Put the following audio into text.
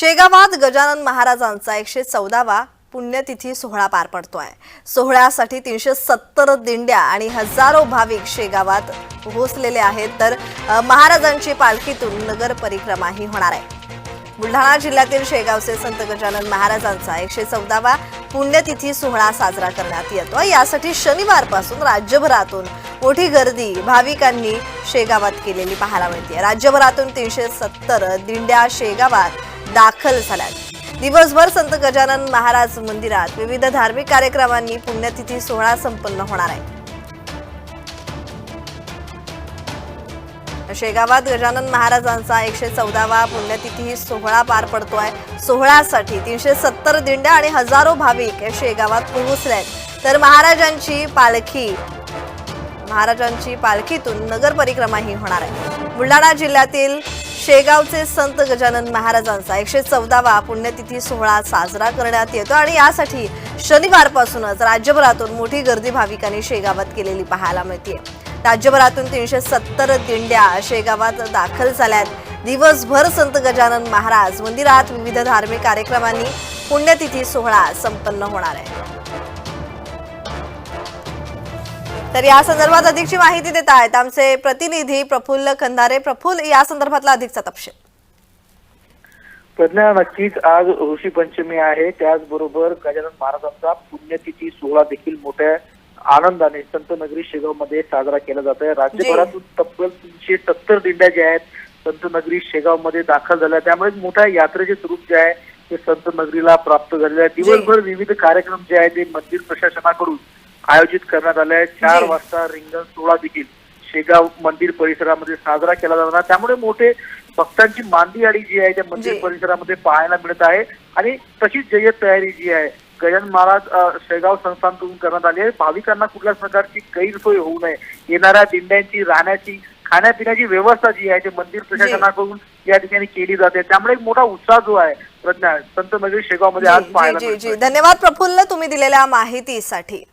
शेगावात गजानन महाराजांचा एकशे चौदावा पुण्यतिथी सोहळा पार पडतोय. सोहळ्यासाठी तीनशे सत्तर दिंड्या आणि हजारो भाविक शेगावात पोहोचलेले आहेत तर अ, महाराजांची पालखीतून नगर परिक्रमाही होणार आहे. बुलढाणा जिल्ह्यातील शेगावचे संत गजानन महाराजांचा एकशे चौदावा पुण्यतिथी सोहळा साजरा करण्यात येतो यासाठी शनिवारपासून राज्यभरातून मोठी गर्दी भाविकांनी शेगावात केलेली पाहायला मिळते. राज्यभरातून तीनशे सत्तर दिंड्या शेगावात दाखल झाल्यात. दिवसभर संत गजानन महाराज मंदिरात विविध धार्मिक कार्यक्रमांनी पुण्यतिथी सोहळा संपन्न होणार आहे. शेगावात गजानन महाराजांचा एकशे चौदावा पुण्यतिथी सोहळा पार पडतोय. सोहळ्यासाठी तीनशे सत्तर दिंड्या आणि हजारो भाविक या शेगावात पोहोचले आहेत. तर महाराजांची पालखी महाराजांची पालखीतून नगर परिक्रमाही होणार आहे. बुलढाणा जिल्ह्यातील शेगावचे संत गजानन महाराजांचा एकशे चौदावा पुण्यतिथी सोहळा साजरा करण्यात येतो आणि यासाठी शनिवारपासूनच राज्यभरातून मोठी गर्दी भाविकांनी शेगावात केलेली पाहायला मिळते. राज्यभरातून तीनशे सत्तर दिंड्या शेगावात दाखल झाल्यात. दिवसभर संत गजानन महाराज मंदिरात विविध धार्मिक कार्यक्रमांनी पुण्यतिथी सोहळा संपन्न होणार आहे. तर या संदर्भात अधिकची माहिती देत आहेत आमचे प्रतिनिधी प्रफुल्ल खंदारे. प्रफुल्ल या संदर्भातला अधिकचा तपशील. प्रज्ञा नक्कीच आज ऋषी पंचमी आहे. त्याचबरोबर गजानन महाराजांचा पुण्यतिथी सोहळा देखील मोठ्या आनंदाने संत नगरी शेगावमध्ये साजरा केला जात आहे. राज्यभरातून तब्बल तीनशे सत्तर दिंड्या ज्या आहेत संत नगरी शेगावमध्ये दाखल झाल्या. त्यामुळे मोठ्या यात्रेचे स्वरूप जे आहे ते संत नगरीला प्राप्त झालेले आहे. दिवसभर विविध कार्यक्रम जे आहेत ते मंदिर प्रशासनाकडून आयोजित करण्यात आले आहेत. चार. वाजता रिंगण सोहळा देखील शेगाव मंदिर परिसरामध्ये साजरा केला जाणार. त्यामुळे मोठे भक्तांची मांदी आडी जी आहे त्या मंदिर. परिसरामध्ये पाहायला मिळत आहे. आणि तशीच जय्यत तयारी जी आहे गजानन महाराज शेगाव संस्थानकडून करण्यात आली आहे. भाविकांना कुठल्याच प्रकारची गैरसोय होऊ नये. येणाऱ्या दिंड्यांची राहण्याची खाण्यापिण्याची व्यवस्था जी आहे ते मंदिर प्रशासनाकडून या ठिकाणी केली जाते. त्यामुळे एक मोठा उत्साह जो आहे प्रज्ञा संत नगरी शेगावमध्ये आज पाहायला. धन्यवाद प्रफुल्ल तुम्ही दिलेल्या माहितीसाठी.